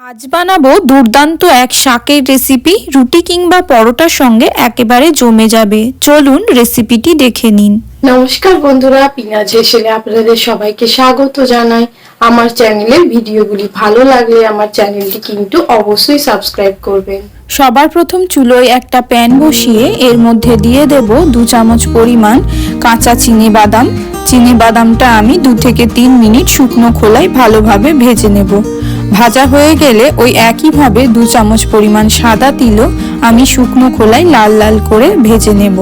আজ বানাবো দুর্দান্ত এক শাকের রেসিপি রুটি কিংবা পরোটার সঙ্গে একেবারে জমে যাবে। চলুন রেসিপিটি দেখে নিন। নমস্কার বন্ধুরা পিনাজ হেসেলে আপনাদের সবাইকে স্বাগত জানাই। আমার চ্যানেলের ভিডিওগুলি ভালো লাগলে আমার চ্যানেলটি কিন্তু অবশ্যই সাবস্ক্রাইব করবেন। সবার প্রথম চুলোয় একটা প্যান বসিয়ে এর মধ্যে দিয়ে দেব দু চামচ পরিমাণ কাঁচা চিনি বাদাম। চিনি বাদামটা আমি দু থেকে তিন মিনিট শুকনো খোলায় ভালোভাবে ভেজে নেব। ভাজা হয়ে গেলে ওই একইভাবে দু চামচ পরিমাণ সাদা তিলও আমি শুকনো খোলায় লাল লাল করে ভেজে নেব।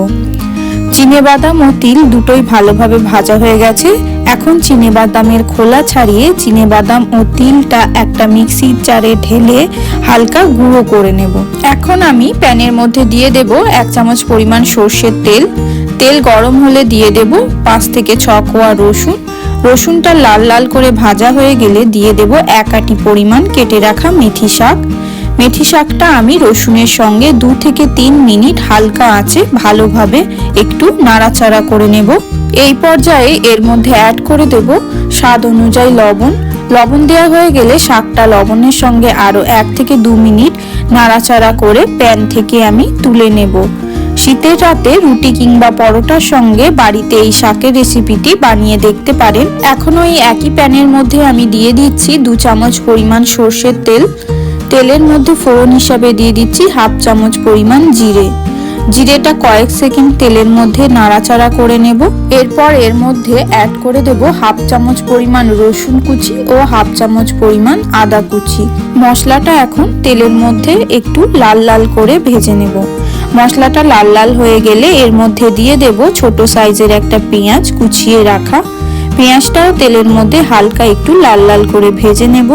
চিনে বাদাম ও তিল দুটোই ভালোভাবে ভাজা হয়ে গেছে। এখন চিনে বাদামের খোলা ছাড়িয়ে চিনে বাদাম ও তিলটা একটা মিক্সির জারে ঢেলে হালকা গুঁড়ো করে নেব। এখন আমি প্যানের মধ্যে দিয়ে দেব এক চামচ পরিমাণ সর্ষের তেল। তেল গরম হলে দিয়ে দেব পাঁচ থেকে ছ কোয়া রসুন। রসুনটা লাল লাল করে ভাজা হয়ে গেলে দিয়ে দেব এক আটি পরিমাণ কেটে রাখা মেথি শাক। মেথি শাকটা আমি রসুনের সঙ্গে দু থেকে তিন মিনিট হালকা আঁচে ভালোভাবে একটু নাড়াচাড়া করে নেব। এই পর্যায়ে এর মধ্যে অ্যাড করে দেব স্বাদ অনুযায়ী লবণ। লবণ দেওয়া হয়ে গেলে শাকটা লবণের সঙ্গে আরও এক থেকে দু মিনিট নাড়াচাড়া করে প্যান থেকে আমি তুলে নেব। শীতের রাতে রুটি কিংবা পরোটার সঙ্গে বাড়িতে এই শাকের রেসিপিটি বানিয়ে দেখতে পারেন। এখন ওই একই প্যানের মধ্যে আমি দিয়ে দিচ্ছি দু চামচ পরিমাণ সর্ষের তেল। তেলের মধ্যে ফোড়ন হিসাবে দিয়ে দিচ্ছি হাফ চামচ পরিমাণ জিরে। জিরেটা কয়েক সেকেন্ড তেলের মধ্যে নাড়াচাড়া করে নেব। এরপর এর মধ্যে অ্যাড করে দেব হাফ চামচ পরিমাণ রসুন কুচি ও হাফ চামচ পরিমাণ আদা কুচি। মশলাটা এখন তেলের মধ্যে একটু লাল লাল করে ভেজে নেব। মশলাটা লাল লাল হয়ে গেলে এর মধ্যে দিয়ে দেব ছোট সাইজের একটা পেঁয়াজ কুচিয়ে রাখা। পেঁয়াজটাও তেলের মধ্যে হালকা একটু লাল লাল করে ভেজে নেব।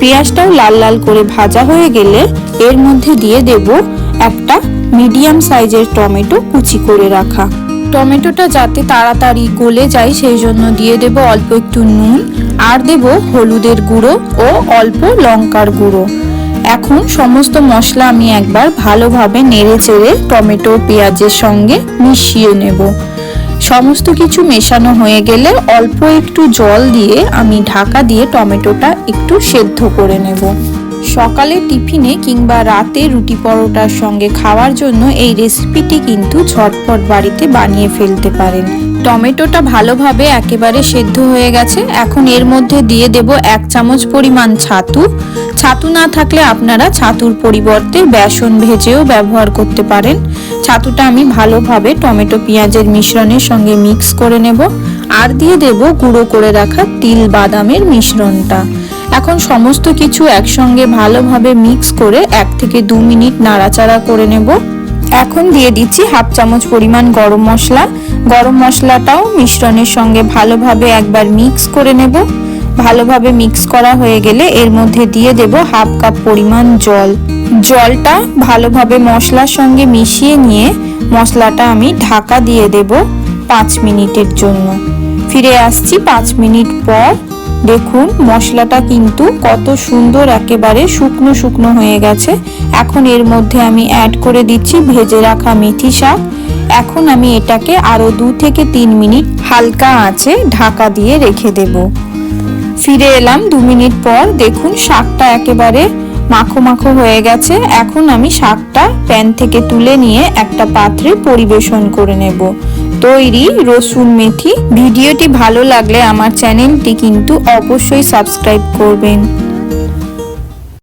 পেঁয়াজটাও লাল লাল করে ভাজা হয়ে গেলে এর মধ্যে দিয়ে দেব একটা মিডিয়াম সাইজের টমেটো কুচি করে রাখা। টমেটোটা যাতে তাড়াতাড়ি গলে যায় সেই জন্য দিয়ে দেব অল্প একটু নুন। আর দেব হলুদের গুঁড়ো ও অল্প লঙ্কার গুঁড়ো। এখন সমস্ত মশলা আমি একবার ভালোভাবে নেড়ে চেড়ে টমেটো, পেঁয়াজের সঙ্গে মিশিয়ে নেব। সমস্ত কিছু মেশানো হয়ে গেলে অল্প একটু জল দিয়ে আমি ঢাকা দিয়ে টমেটোটা একটু সেদ্ধ করে নেব। সকালে টিফিনে কিংবা রাতে রুটি পরোটার সঙ্গে খাওয়ার জন্য এই রেসিপিটি কিন্তু ঝটপট বাড়িতে বানিয়ে ফেলতে পারেন। টমেটোটা ভালোভাবে একেবারে সেদ্ধ হয়ে গেছে। এখন এর মধ্যে দিয়ে দেব এক চামচ পরিমাণ ছাতু। ছাতু না থাকলে আপনারা ছাতুর পরিবর্তে বেসন ভেজেও ব্যবহার করতে পারেন। ছাতুটা আমি ভালোভাবে টমেটো পেঁয়াজের মিশ্রণের সঙ্গে মিক্স করে নেব। আর দিয়ে দেব গুঁড়ো করে রাখা তিল বাদামের মিশ্রণটা। এখন সমস্ত কিছু একসঙ্গে ভালোভাবে মিক্স করে এক থেকে দু মিনিট নাড়াচাড়া করে নেব। এখন দিয়ে দিচ্ছি হাফ চামচ পরিমাণ গরম মশলা। গরম মশলাটাও মিশ্রণের সঙ্গে ভালোভাবে একবার মিক্স করে নেব। ভালোভাবে মিক্স করা হয়ে গেলে এর মধ্যে দিয়ে দেব হাফ কাপ পরিমাণ জল। জলটা ভালোভাবে মশলার সঙ্গে মিশিয়ে নিয়ে মশলাটা আমি ঢাকা দিয়ে দেব পাঁচ মিনিটের জন্য। ফিরে আসছি পাঁচ মিনিট পর। দেখুন, মশলাটা কিন্তু কত সুন্দর একেবারে শুকনো শুকনো হয়ে গেছে। এখন এর মধ্যে আমি অ্যাড করে দিচ্ছি ভেজে রাখা মেথি শাক। এখন আমি এটাকে আরও দু থেকে তিন মিনিট হালকা আঁচে ঢাকা দিয়ে রেখে দেব। ফিরে এলাম দু মিনিট পর। দেখুন, শাকটা একেবারে মাখো মাখো হয়ে গেছে। এখন আমি শাকটা প্যান থেকে তুলে নিয়ে একটা পাত্রে পরিবেশন করে নেব। তৈরি রসুন মেথি। ভিডিওটি ভালো লাগলে আমার চ্যানেলটি কিন্তু অবশ্যই সাবস্ক্রাইব করবেন।